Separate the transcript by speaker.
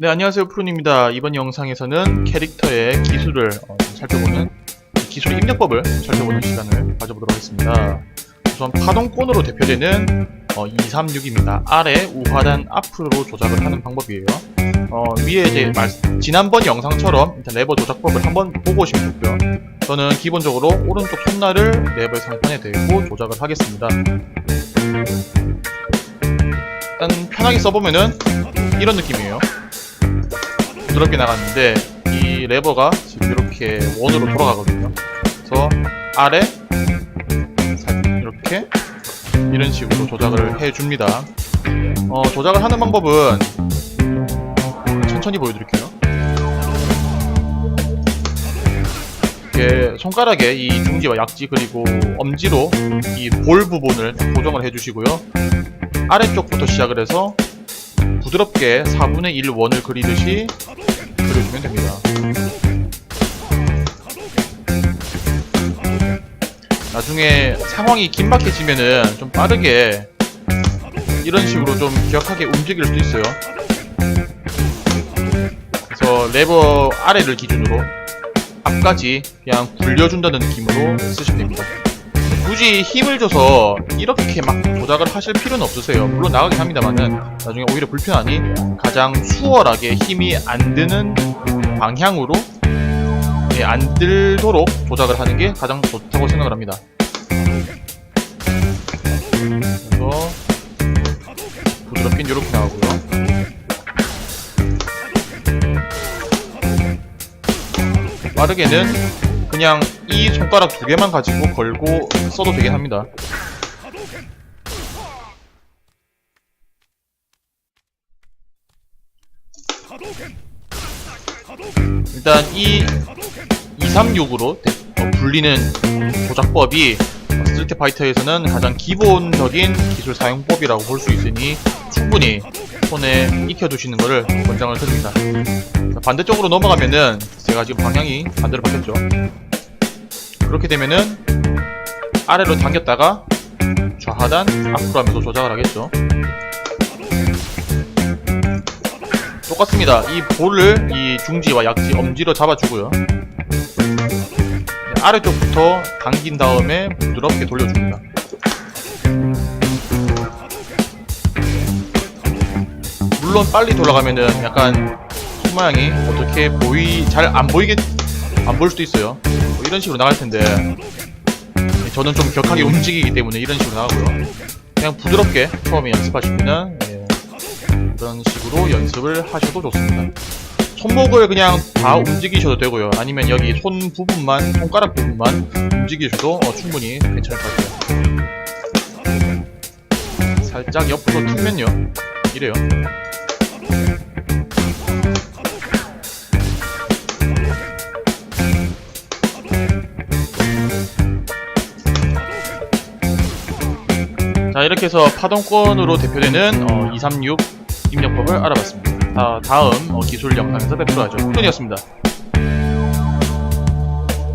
Speaker 1: 네, 안녕하세요. 프로입니다. 이번 영상에서는 캐릭터의 기술을 어, 좀 살펴보는 기술 입력법을 살펴보는 시간을 가져보도록 하겠습니다. 우선 파동권으로 대표되는 236입니다. 아래 우하단 앞으로 조작을 하는 방법이에요. 어, 위에 이제 말, 지난번 영상처럼 일단 레버 조작법을 한번 보고 오시면 좋고요. 저는 기본적으로 오른쪽 손날을 레버의 상판에 대고 조작을 하겠습니다. 일단 편하게 써보면은 이런 느낌이에요. 부드럽게 나갔는데 이 레버가 지금 이렇게 원으로 돌아가거든요. 그래서 아래 살- 이렇게 이런 식으로 조작을 해줍니다. 어, 조작을 하는 방법은 천천히 보여드릴게요. 이렇게 손가락에 이 중지와 약지 그리고 엄지로 이 볼 부분을 고정을 해주시고요. 아래쪽부터 시작을 해서 부드럽게 4분의 1 원을 그리듯이 그려주면 됩니다. 나중에 상황이 긴박해지면은 좀 빠르게 이런 식으로 좀 기억하게 움직일 수도 있어요. 그래서 레버 아래를 기준으로 앞까지 그냥 굴려준다는 느낌으로 쓰시면 됩니다. 굳이 힘을 줘서 이렇게 막 조작을 하실 필요는 없으세요. 물론 나가긴 합니다만은 나중에 오히려 불편하니 가장 수월하게 힘이 안 드는 방향으로 예, 안 들도록 조작을 하는 게 가장 좋다고 생각을 합니다. 그래서 부드럽긴 이렇게 나오고요. 빠르게는 그냥 이 손가락 두 개만 가지고 걸고 써도 되긴 합니다. 일단 이 236으로 불리는 조작법이 스트리트 파이터에서는 가장 기본적인 기술 사용법이라고 볼 수 있으니 충분히 손에 익혀두시는 것을 권장을 드립니다. 자, 반대쪽으로 넘어가면은 제가 지금 방향이 반대로 바뀌었죠. 그렇게 되면은 아래로 당겼다가 좌하단 앞으로 하면서 조작을 하겠죠. 똑같습니다. 이 볼을 이 중지와 약지, 엄지로 잡아주고요. 아래쪽부터 당긴 다음에 부드럽게 돌려줍니다. 물론 빨리 돌아가면은 약간 손 모양이 어떻게 보이 잘 안 보이게 안 보일 수도 있어요. 뭐 이런 식으로 나갈 텐데 저는 좀 격하게 움직이기 때문에 이런 식으로 나가고요. 그냥 부드럽게 처음에 연습하시면은 예, 이런 식으로 연습을 하셔도 좋습니다. 손목을 그냥 다 움직이셔도 되고요. 아니면 여기 손 부분만, 손가락 부분만 움직이셔도 어, 충분히 괜찮을 것 같아요. 살짝 옆으로 틀면요. 이래요. 자, 이렇게 해서 파동권으로 대표되는 어, 236 입력법을 알아봤습니다. 다, 다음 어, 기술 영상에서 뵙도록 하죠. 훈이었습니다.